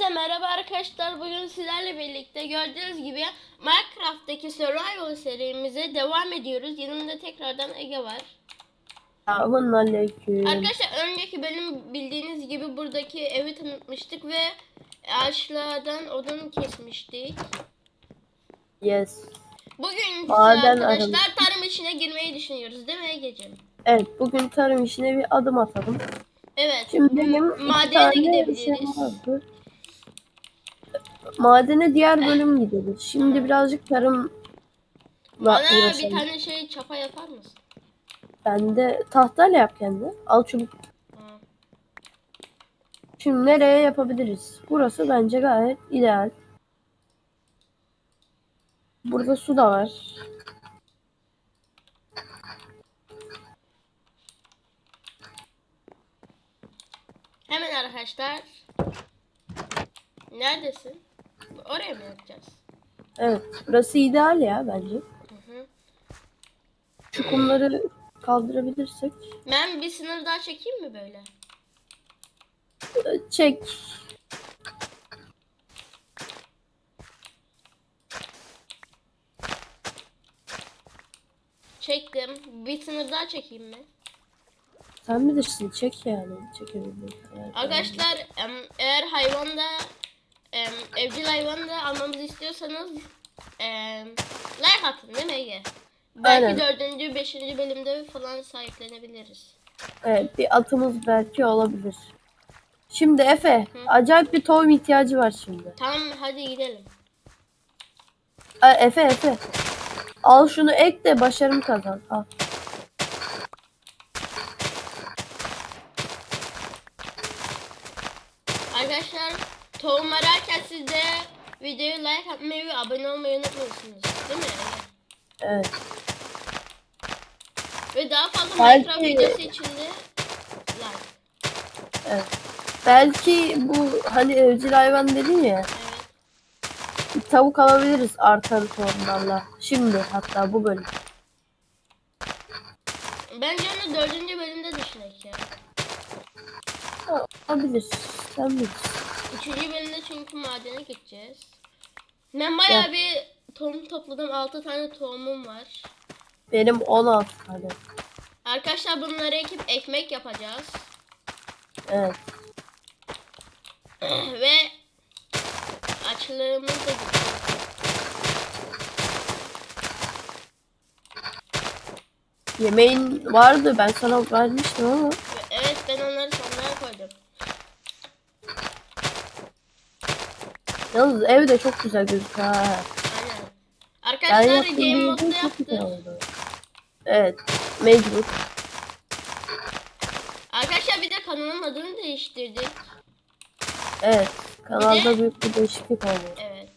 Hepinize merhaba arkadaşlar. Bugün sizlerle birlikte gördüğünüz gibi Minecraft'taki Survival serimize devam ediyoruz. Yanımda tekrardan Ege var. Selamun aleyküm. Arkadaşlar önceki bölüm bildiğiniz gibi buradaki evi tanıtmıştık ve ağaçlardan odun kesmiştik. Yes. Bugün Maden arkadaşlar aramış. tarım işine girmeyi düşünüyoruz değil mi Ege'ciğim? Evet bugün tarım işine bir adım atalım. Evet. Şimdi benim madene de tane gidebiliriz. vardı. Madene diğer bölüm gideriz. Şimdi birazcık tarım Bana bir tane şey çapa yapar mısın? Ben de tahtayla yap kendi. Al çubuk. Ha. Şimdi nereye yapabiliriz? Burası bence gayet ideal. Burada su da var. Hemen arkadaşlar. Neredesin? Oraya mı yapacağız? Evet. Burası ideal ya bence. Hı hı. Şu kumları kaldırabilirsek. Ben bir sınır daha çekeyim mi böyle? Çek. Çektim. Bir sınır daha çekeyim mi? Sen bilirsin. Çek yani. Çekebilirsin. Evet, Arkadaşlar eğer hayvanda evcil hayvan da almamızı istiyorsanız em, like atın değil mi Ege? Belki Aynen. dördüncü, beşinci bölümde falan sahiplenebiliriz. Evet bir atımız belki olabilir. Şimdi Efe acayip bir tohum ihtiyacı var şimdi. Tamam hadi gidelim. Aa, Efe Efe. Al şunu ek de başarım kazan. Al. Arkadaşlar tohum ararken siz de videoyu like atmayı ve abone olmayı unutmuyorsunuz. Değil mi? Evet. Ve daha fazla Belki- Minecraft videosu için de like. Evet. Belki bu hani evcil hayvan dedin ya. Evet. Bir tavuk alabiliriz artan tohumlarla. Şimdi hatta bu bölüm. Bence onu dördüncü bölümde düşünek ya. Olabilir. Sen bilirsin. Üçüncü bölümde çünkü madene gideceğiz. Ben bayağı bir tohum topladım. 6 tane tohumum var. Benim 16 tane. Arkadaşlar bunları ekip ekmek yapacağız. Evet. Ve açlığımız da gidiyor. Yemeğin vardı ben sana vermiştim ama. Ve Evet ben onları sonlara koydum. Yalnız ev de çok güzel gözüküyor ha. Aynen. Yani Arkadaşlar yaptığın game modda yaptık. Evet. Mecbur. Arkadaşlar bir de kanalın adını değiştirdik. Evet. Kanalda Bir de- büyük bir değişiklik oldu. Evet.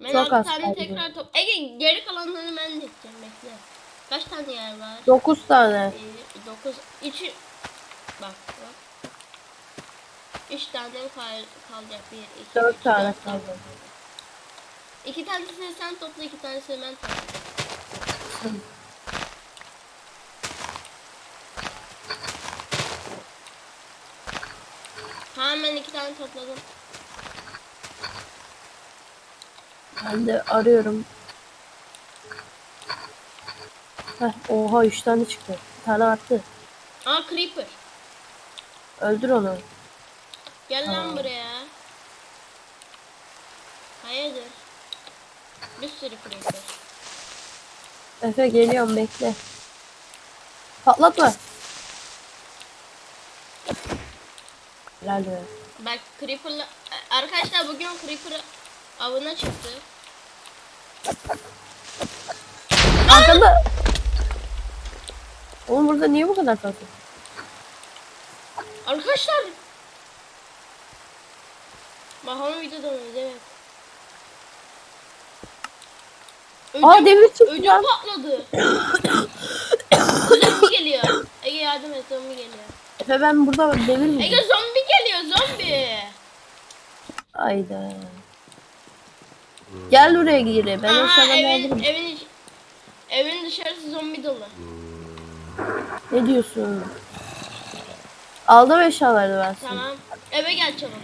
Ben Çok az tane tekrar top... Ege geri kalanlarını ben de edeceğim bekle. Kaç tane yer var? 9 tane. 9 3 bak bak. 3 tane kal kalacak. 1 2 4 tane kaldı. 2 tanesini sen topla, 2 tanesini ben toplayacağım. Tamam ben 2 tane topladım. Ben de arıyorum. Heh, oha 3 tane çıktı. Bir tane arttı. Aa creeper. Öldür onu. Gel lan buraya. Hayırdır? Bir sürü creeper. Efe geliyorum bekle. Patlatma. Helal be. Bak creeper'la... Arkadaşlar bugün creeper avına çıktı. Arkanda. Oğlum burada niye bu kadar fazla? Arkadaşlar. Bakalım videoda mıyız evet. Aa, demir çıktı ödüm lan. patladı. zombi geliyor. Ege yardım et zombi geliyor. Efe ben burada demir mi? Ege zombi geliyor zombi. Ayda. Gel buraya gire. Ben o Aha sana evin, alırım. evin, evin dışarısı zombi dolu. Ne diyorsun? Aldım eşyaları ben. Tamam. Eve gel çabuk.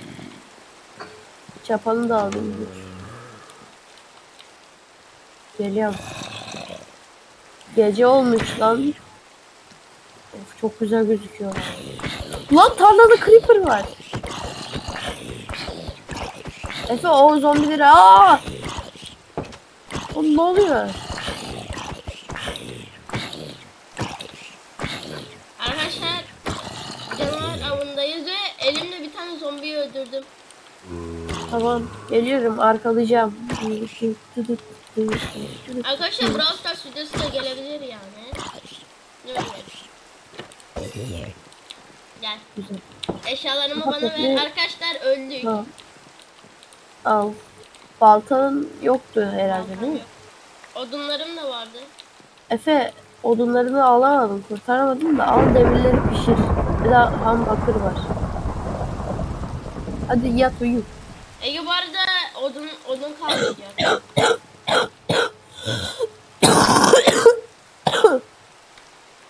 Çapanı da aldım. Geliyorum. Gece olmuş lan. Of, çok güzel gözüküyor. Lan tarlada creeper var. Efe o zombileri aa! Oğlum ne oluyor? Arkadaşlar canavar avındayız ve elimle bir tane zombiyi öldürdüm. Tamam geliyorum arkalayacağım. Arkadaşlar Brawl Stars videosu da gelebilir yani. Gel. Güzel. Eşyalarımı bana ver. Arkadaşlar öldük. Al. Al. Baltanın yoktu herhalde değil mi? Odunlarım da vardı. Efe odunlarını alamadım kurtaramadım da al demirleri pişir. Bir de ham bakır var. Hadi yat uyu. Odun odun kalmayacak.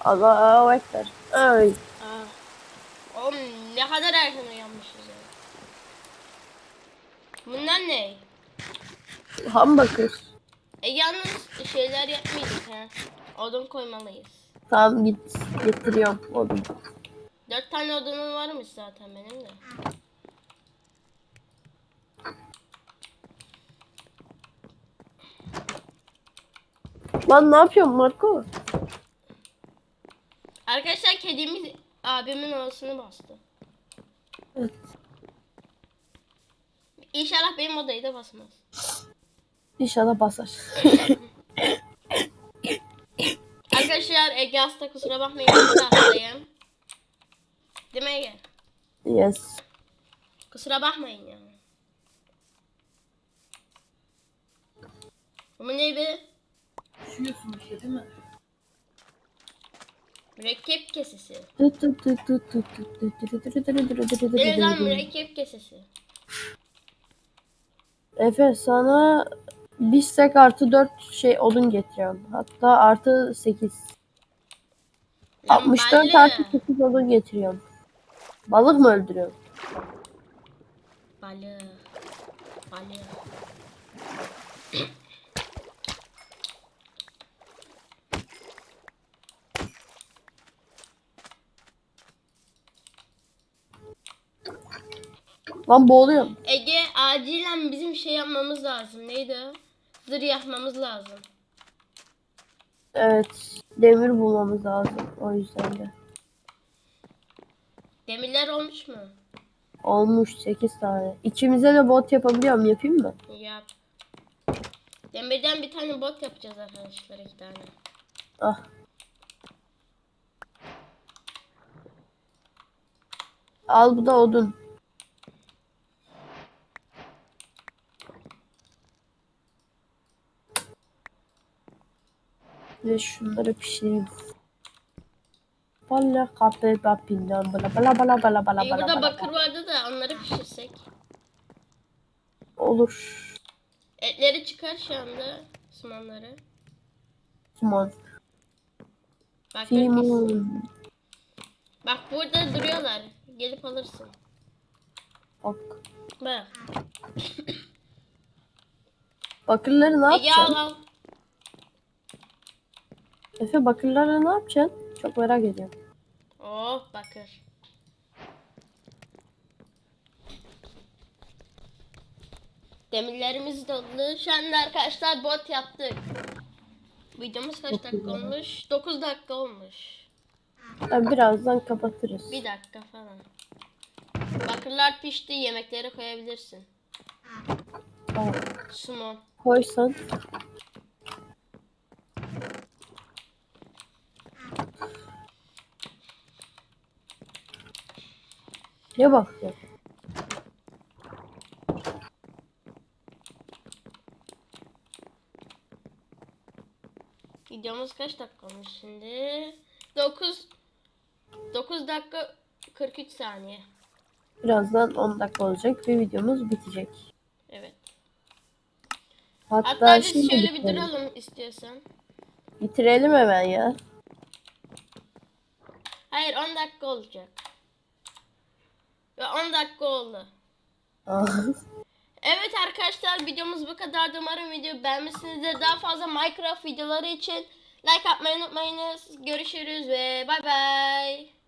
Allahu Ekber. Ay. Aa. Oğlum ne kadar erken uyanmışız ya. Bunlar ne? Ham bakır. E yalnız şeyler yapmayacak ha. Odun koymalıyız. Tamam git getiriyorum odun. Dört tane odunum varmış zaten benim de. Lan ne yapıyorsun Marco? Arkadaşlar kedimiz abimin odasını bastı. Evet. İnşallah benim odayı da basmaz. İnşallah basar. Arkadaşlar Ege hasta kusura bakmayın ben hastayım. Değil mi Ege? yes. Kusura bakmayın ya. Bu ne be? Üşüyorsun işte değil mi? Mürekkep kesesi. Denizden mürekkep kesesi. Efe sana bir sek artı 4 şey odun getiriyorum. Hatta artı 8. Lan 64 artı 8 odun getiriyorum. Balık mı öldürüyorum? Balık. Balık. Lan boğuluyorum. Ege acilen bizim şey yapmamız lazım. Neydi o? Zırh yapmamız lazım. Evet. Demir bulmamız lazım. O yüzden de. Demirler olmuş mu? Olmuş 8 tane. İkimize de bot yapabiliyorum. Yapayım mı? Yap. Demirden bir tane bot yapacağız arkadaşlar iki tane. Ah. Al bu da odun. Ve şunları pişireyim. Bala kapı bapinden bala bala bala bala bala İyi bala burada bala. bakır vardı da onları pişirsek. Olur. Etleri çıkar şu anda. Sumanları. Simon. Pişsin. Simon. Bak burada duruyorlar. Gelip alırsın. Bak. Bak. Bakırları ne Ege al yapacaksın? al. Efe bakırları ne yapacaksın? Çok merak ediyorum. Oh bakır. Demirlerimiz dolu. Şu anda arkadaşlar bot yaptık. Videomuz kaç dakika olmuş? 9 dakika olmuş. Yani birazdan kapatırız. Bir dakika falan. Bakırlar pişti. Yemekleri koyabilirsin. Tamam. Sumo. Koysan. Ne bakıyor? Videomuz kaç dakika olmuş şimdi? 9 9 dakika 43 saniye. Birazdan 10 dakika olacak ve videomuz bitecek. Evet. Hatta, Hatta biz şimdi şöyle bir bitirelim. duralım istiyorsan. Bitirelim hemen ya. Hayır 10 dakika olacak. Ve 10 dakika oldu. Evet arkadaşlar videomuz bu kadardı. Umarım video beğenmişsinizdir. Daha fazla Minecraft videoları için like atmayı unutmayınız. Görüşürüz ve bay bay.